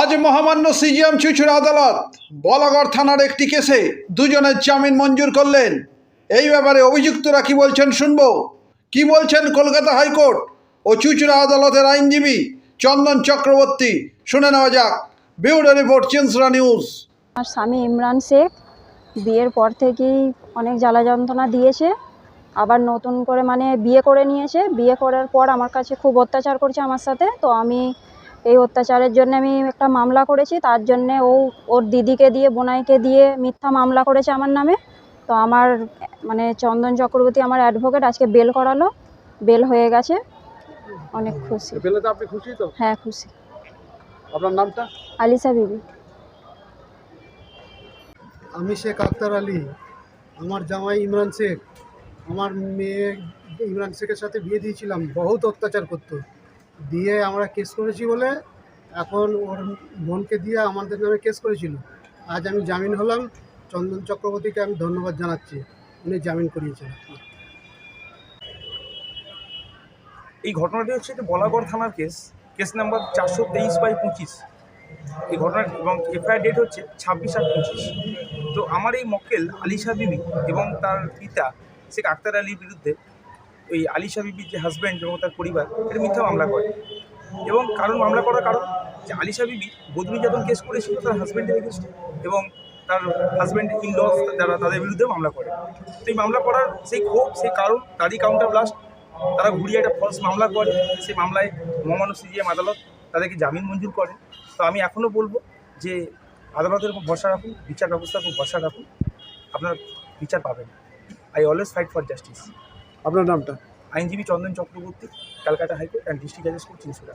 আজ মহামান্য সিজিএম চুচুড়া আদালত, বলাগড় থানার একটি কেসে দুজনের জামিন মঞ্জুর করলেন। এই ব্যাপারে অভিযুক্তরা কি বলছেন শুনব। কি বলছেন কলকাতা হাইকোর্ট ও চুচুড়া আদালতের আইনজীবী চন্দন চক্রবর্তী? শুনে নেওয়া যাক। Bureau report, Chinsurah news. আমার স্বামী ইমরান শেখ, বিয়ের পর থেকেই অনেক জ্বালা যন্ত্রণা দিয়েছে, আবার নতুন করে মানে বিয়ে করে নিয়েছে। বিয়ে করার পর আমার কাছে খুব অত্যাচার করছে আমার সাথে, তো আমি এই অত্যাচারের জন্য আমি একটা মামলা করেছি তার জন্যে ও ওর দিদিকে দিয়ে বোনাইকে দিয়ে মিথ্যা মামলা করেছে আমার নামে। তো আমার মানে চন্দন চক্রবর্তী আমার অ্যাডভোকেট আজকে বেল করালো বেল হয়ে গেছে। অনেক খুশি। পেলে তো আপনি খুশি তো? হ্যাঁ খুশি। আপনার নামটা? আলিসা বিবি। আমি শেখ আক্তার আলী। আমার জামাই ইমরান শেখ। আমার মেয়ে ইমরান শেখের সাথে বিয়ে দিয়েছিলাম বহুত অত্যাচার করতো। দিয়ে আমরা কেস করেছি বলে এখন ওর বোনকে দিয়ে আমাদের নামে কেস করেছিল। আজ আমি জামিন হলাম। চন্দন চক্রবর্তীকে আমি ধন্যবাদ জানাচ্ছি। উনি জামিন করিয়েছেন। এই ঘটনাটি হচ্ছে যে বলাগড় থানার কেস। কেস নাম্বার চারশো তেইশ বাই পঁচিশ। এই ঘটনা এবং এফআইআর ডেট হচ্ছে ছাব্বিশ আর পঁচিশ। তো আমার এই মক্কেল আলিশা বিবি এবং তার পিতা শেখ আক্তার আলীর বিরুদ্ধে ওই আলিশা বিবির যে হাজব্যান্ড এবং তার পরিবার, এটা মিথ্যা মামলা করে। এবং কারণ মামলা করার কারণ যে আলিশা বিবি বধূ নির্যাতন কেস করেছিল তার হাজব্যান্ডের এগেনস্টে এবং তার হাজব্যান্ড ইন লস যারা তাদের বিরুদ্ধে মামলা করে। তো এই মামলা করার সেই ক্ষোভ, সেই কারণ, তারই কাউন্টার ব্লাস্ট তারা ঘুরিয়ে একটা ফলস মামলা করে। সেই মামলায় মহামান্য সিজিএম আদালত তাদেরকে জামিন মঞ্জুর করে তো আমি এখনও বলব যে আদালতের উপর ভরসা রাখুন, বিচার ব্যবস্থার উপর ভরসা রাখুন। আপনার বিচার পাবেন। I always fight for justice আপনার নামটা? আইনজীবী Chandan Chakraborty Calcutta high court and district magistrate Chinsurah